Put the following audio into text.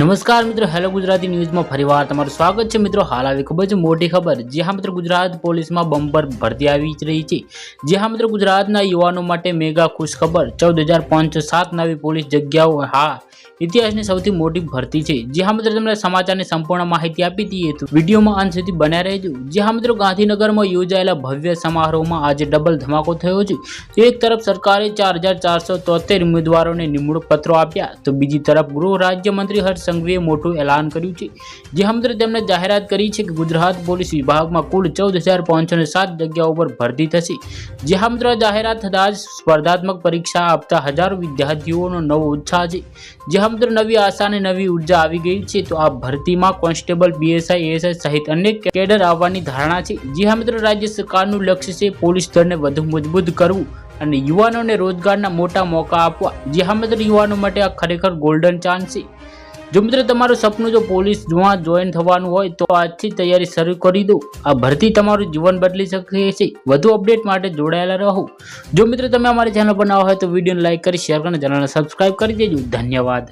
નમસ્કાર મિત્રો, હેલો ગુજરાતી ન્યૂઝમાં ફરીવાર તમારું સ્વાગત છે. મિત્રો, હાલ આવી ખૂબ જ મોટી ખબર જે હા મિત્રો ગુજરાત પોલીસમાં બમ્પર ભરતી આવી જ રહી છે. જે હા મિત્રો ગુજરાતના યુવાનો માટે મેગા ખુશ ખબર, ચૌદ હજાર પાંચસો સાત નવી પોલીસ જગ્યાઓ, હા, ઇતિહાસની સૌથી મોટી ભરતી છે. જે હા મિત્રો તમને સમાચારની સંપૂર્ણ માહિતી આપી હતી તો વિડીયોમાં અંત સુધી બન્યા રહેજો. જે હા મિત્રો ગાંધીનગરમાં યોજાયેલા ભવ્ય સમારોહમાં આજે ડબલ ધમાકો થયો છે. એક તરફ સરકારે ચાર હજાર ચારસો તોતેર ઉમેદવારોને નિમણૂક પત્રો આપ્યા, તો બીજી તરફ ગૃહ રાજ્યમંત્રી હર્ષ સંઘવીએ મોટું એલાન કર્યું છે. જે હમદ્ર તેમણે જાહેરાત કરી છે કે ગુજરાત પોલીસ વિભાગમાં કુલ ચૌદ હજાર પાંચસો સાત જગ્યાઓ પર ભરતી થશે. જે હમદ્ર જાહેરાત થતાં જ સ્પર્ધાત્મક પરીક્ષા આપતા હજારો વિદ્યાર્થીઓનો નવો ઉત્સાહ છે. જે હમદ્ર નવી આશા અને નવી ઊર્જા આવી ગઈ છે તો આ ભરતીમાં કોન્સ્ટેબલ બીએસઆઈ એએસઆઈ સહિત અનેક કેડર આવવાની ધારણા છે. જે હમદ્ર રાજ્ય સરકારનું લક્ષ્ય છે પોલીસ દળને વધુ મજબૂત કરવું અને યુવાનોને રોજગારના મોટા મોકા આપવા. જે હા યુવાનો માટે આ ખરેખર ગોલ્ડન ચાન્સ છે. જો મિત્ર તમારું સપનું જો પોલીસ જોવા જોઈન થવાનું હોય તો આજથી તૈયારી શરૂ કરી દો આ ભરતી તમારું જીવન બદલી શકે છે. વધુ અપડેટ માટે જોડાયેલા રહો. જો મિત્ર તમે અમારી ચેનલ પર ના હોય તો વિડીયોને લાઈક કરી શેર કરીને ચેનલને સબસ્ક્રાઈબ કરી દેજો. ધન્યવાદ.